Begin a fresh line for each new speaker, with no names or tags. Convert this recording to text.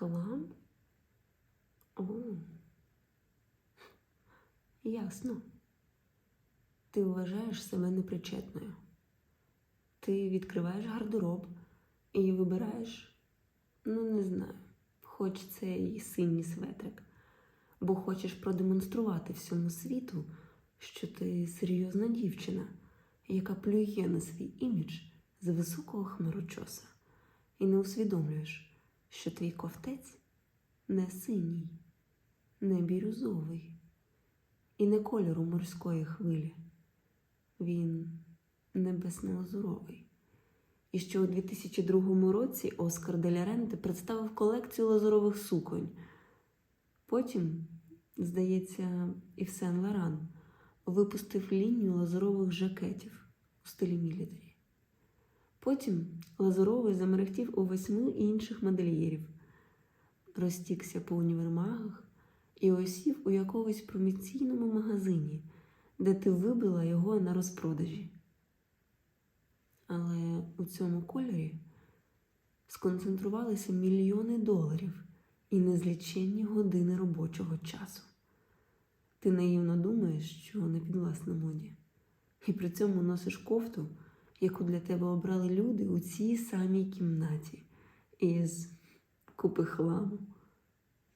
Хлам? О. Ясно. Ти вважаєш себе непричетною. Ти відкриваєш гардероб і вибираєш, ну не знаю, хоч це і синій светрик, бо хочеш продемонструвати всьому світу, що ти серйозна дівчина, яка плює на свій імідж з високого хмарочоса, і не усвідомлюєш, що твій ковтець не синій, не бірюзовий і не кольору морської хвилі. Він небесно-лазуровий. І що у 2002 році Оскар Деля Ренте представив колекцію лазурових суконь. Потім, здається, і Сен Лоран випустив лінію лазурових жакетів у стилі мілітарі. Потім лазуровий замерехтів у восьми інших модельєрів, розтікся по універмагах і осів у якомусь проміційному магазині, де ти вибила його на розпродажі. Але у цьому кольорі сконцентрувалися мільйони доларів і незліченні години робочого часу. Ти наївно думаєш, що не підвласна моді, і при цьому носиш кофту, яку для тебе обрали люди у цій самій кімнаті із купи хламу,